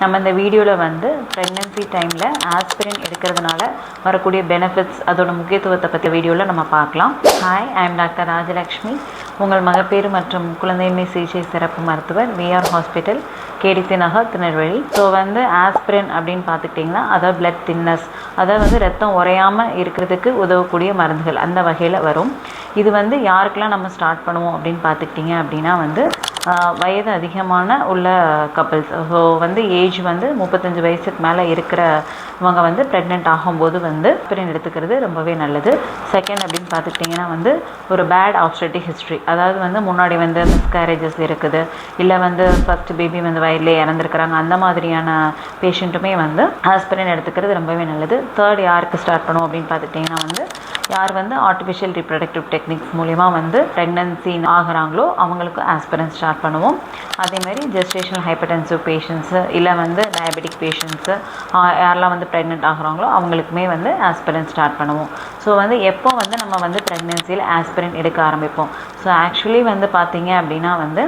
நம்ம இந்த வீடியோவில் வந்து ப்ரெக்னென்சி டைமில் ஆஸ்பிரின் எடுக்கிறதுனால வரக்கூடிய பெனிஃபிட்ஸ் அதோட முக்கியத்துவத்தை பற்றி வீடியோவில் நம்ம பார்க்கலாம். Hi I am doctor Rajalakshmi. உங்கள் மகப்பேறு மற்றும் குழந்தையின்மை சிகிச்சை சிறப்பு மருத்துவர் VR hospital KTC Nagar Tirunelveli. So வந்து ஆஸ்பிரின் அப்படின்னு பார்த்துக்கிட்டிங்கன்னா அதாவது பிளட் தின்னஸ் அதாவது வந்து ரத்தம் உறையாமல் இருக்கிறதுக்கு உதவக்கூடிய மருந்துகள் அந்த வகையில் வரும். இது வந்து யாருக்கெல்லாம் நம்ம ஸ்டார்ட் பண்ணுவோம் அப்படின்னு பார்த்துக்கிட்டிங்க அப்படின்னா வந்து வயது அதிகமான உள்ள கப்பிள்ஸ் ஸோ வந்து ஏஜ் வந்து முப்பத்தஞ்சு வயசுக்கு மேலே இருக்கிறவங்க வந்து ப்ரெக்னென்ட் ஆகும்போது வந்து பிரின் எடுத்துக்கிறது ரொம்பவே நல்லது. செகண்ட் அப்படின்னு பார்த்துக்கிட்டிங்கன்னா வந்து ஒரு பேட் ஆப்ஸ்டட்டிக் ஹிஸ்ட்ரி அதாவது வந்து முன்னாடி வந்து மிஸ்கேரேஜஸ் இருக்குது. இல்லை வந்து ஃபஸ்ட்டு பேபி வந்து வயதிலே இறந்துருக்குறாங்க. அந்த மாதிரியான பேஷண்ட்டுமே வந்து ஆஸ்பிரின் எடுத்துக்கிறது ரொம்பவே நல்லது. தேர்ட் யாருக்கு ஸ்டார்ட் பண்ணுவோம் அப்படின்னு பார்த்துக்கிட்டிங்கன்னா வந்து யார் வந்து ஆர்டிஃபிஷியல் ரீப்ரடக்டிவ் டெக்னிக்ஸ் மூலிமா வந்து ப்ரெக்னன்சி ஆகிறாங்களோ அவங்களுக்கு ஆஸ்பிரன்ஸ் ஸ்டார்ட் பண்ணுவோம். அதேமாதிரி ஜெஸ்டேஷனல் ஹைப்பர்டென்சிவ் பேஷண்ட்ஸு இல்லை வந்து டயபெட்டிக் பேஷண்ட்ஸு யாரெல்லாம் வந்து ப்ரெக்னென்ட் ஆகிறாங்களோ அவங்களுக்குமே வந்து ஆஸ்பிரன்ஸ் ஸ்டார்ட் பண்ணுவோம். ஸோ வந்து எப்போ வந்து நம்ம வந்து ப்ரெக்னென்சியில் ஆஸ்பிரன் எடுக்க ஆரம்பிப்போம்? ஸோ ஆக்சுவலி வந்து பார்த்தீங்க அப்படின்னா வந்து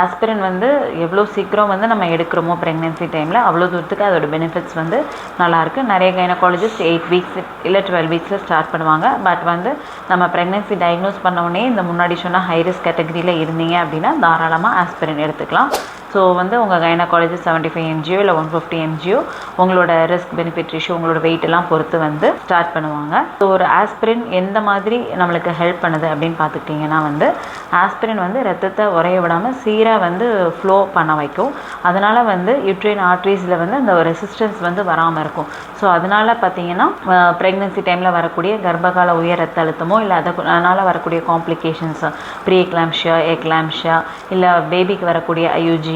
ஆஸ்பிரின் வந்து எவ்வளோ சீக்கிரம் வந்து நம்ம எடுக்கிறோமோ ப்ரெக்னென்சி டைமில் அவ்வளோ தூரத்துக்கு அதோட பெனிஃபிட்ஸ் வந்து நல்லாயிருக்கு நிறைய கைனகாலஜிஸ்ட் எயிட் வீக்ஸ் இல்லை டுவெல் வீக்ஸில் ஸ்டார்ட் பண்ணுவாங்க. பட் வந்து நம்ம ப்ரெக்னென்சி டயக்னோஸ் பண்ண உடனே இந்த முன்னாடி சொன்ன ஹை ரிஸ்க் கேட்டகரியில் இருந்தீங்க அப்படின்னா தாராளமாக ஆஸ்பிரின் எடுத்துக்கலாம். ஸோ வந்து உங்கள் கைனகாலஜிஸ்ட் செவன்ட்டி ஃபைவ் எம்ஜியோ இல்லை ஒன் ஃபிஃப்டி எம்ஜியோ உங்களோட ரிஸ்க் பெனிஃபிட் ரேஷியோ உங்களோட வெயிட் எல்லாம் பொறுத்து வந்து ஸ்டார்ட் பண்ணுவாங்க. ஸோ ஒரு ஆஸ்பிரின் எந்த மாதிரி நம்மளுக்கு ஹெல்ப் பண்ணுது அப்படின்னு பார்த்துக்கிட்டிங்கன்னா வந்து ஆஸ்பிரின் வந்து ரத்தத்தை உறைய விடாமல் சீராக வந்து ஃப்ளோ பண்ண வைக்கும். அதனால் வந்து யூட்ரைன் ஆர்ட்ரிஸில் வந்து அந்த ரெசிஸ்டன்ஸ் வந்து வராமல் இருக்கும். ஸோ அதனால் பார்த்தீங்கன்னா ப்ரெக்னென்சி டைமில் வரக்கூடிய கர்ப்பகால உயர் ரத்த அழுத்தமோ இல்லை அதை அதனால் வரக்கூடிய காம்ப்ளிகேஷன்ஸ் ப்ரீ எக்லாம்ஷியா எக்லாம்ஷியா இல்லை பேபிக்கு வரக்கூடிய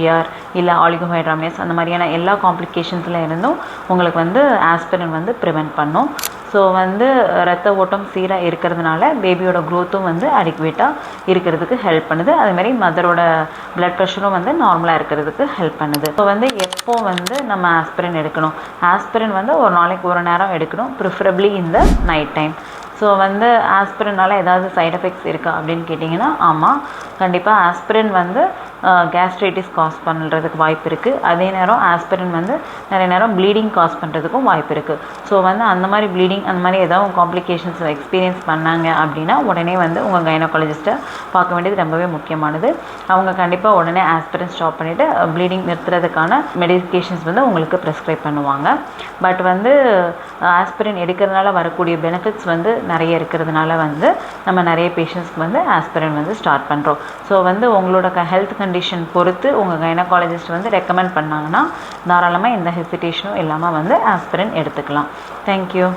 ஐயூஜிஆர் இல்லை ஆலிகோஹைட்ராமியஸ் அந்த மாதிரியான எல்லா காம்ப்ளிகேஷன்ஸில் இருந்தும் உங்களுக்கு வந்து ஆஸ்பிரின் வந்து ப்ரிவென்ட் பண்ணும். ஸோ வந்து ரத்த ஓட்டம் சீராக இருக்கிறதுனால பேபியோட க்ரோத்தும் வந்து அடிக்குவேட்டாக இருக்கிறதுக்கு ஹெல்ப் பண்ணுது. அதுமாரி மதரோட பிளட் ப்ரெஷரும் வந்து நார்மலாக இருக்கிறதுக்கு ஹெல்ப் பண்ணுது. ஸோ வந்து எப்போ வந்து நம்ம ஆஸ்பிரின் எடுக்கணும்? ஆஸ்பிரின் வந்து ஒரு நாளைக்கு ஒரு நேரம் எடுக்கணும் ப்ரிஃபரபிளி இந்த நைட் டைம் ஸோ வந்து ஆஸ்பிரினால் ஏதாவது சைட் எஃபெக்ட்ஸ் இருக்கா அப்படின்னு கேட்டிங்கன்னா ஆமாம் கண்டிப்பாக ஆஸ்பிரின் வந்து கேஸ்ட்ரைட்டிஸ் காஸ் பண்ணுறதுக்கு வாய்ப்பு இருக்குது அதே நேரம் ஆஸ்பிரின் வந்து நிறைய நேரம் ப்ளீடிங் காஸ் பண்ணுறதுக்கும் வாய்ப்பு இருக்குது ஸோ வந்து அந்த மாதிரி ப்ளீடிங் அந்த மாதிரி ஏதாவது காம்ப்ளிகேஷன்ஸ் எக்ஸ்பீரியன்ஸ் பண்ணாங்க அப்படின்னா உடனே வந்து உங்கள் கைனகாலஜிஸ்ட்டை பார்க்க வேண்டியது ரொம்பவே முக்கியமானது. அவங்க கண்டிப்பாக உடனே ஆஸ்பிரின் ஸ்டாப் பண்ணிவிட்டு ப்ளீடிங் நிறுத்துறதுக்கான மெடிக்கேஷன்ஸ் வந்து உங்களுக்கு ப்ரிஸ்கிரைப் பண்ணுவாங்க. பட் வந்து ஆஸ்பிரின் எடுக்கிறதுனால வரக்கூடிய பெனிஃபிட்ஸ் வந்து நிறைய இருக்கிறதுனால வந்து நம்ம நிறைய பேஷண்ட்ஸ்க்கு வந்து ஆஸ்பிரின் வந்து ஸ்டார்ட் பண்ணுறோம் ஸோ வந்து உங்களோட க ஹெல்த் கண்டிஷன் பொறுத்து உங்கள் கைனகாலஜிஸ்ட் வந்து ரெக்கமெண்ட் பண்ணாங்கன்னா தாராளமாக எந்த ஹெசிடேஷனும் இல்லாமல் வந்து ஆஸ்பிரின் எடுத்துக்கலாம். தேங்க்யூ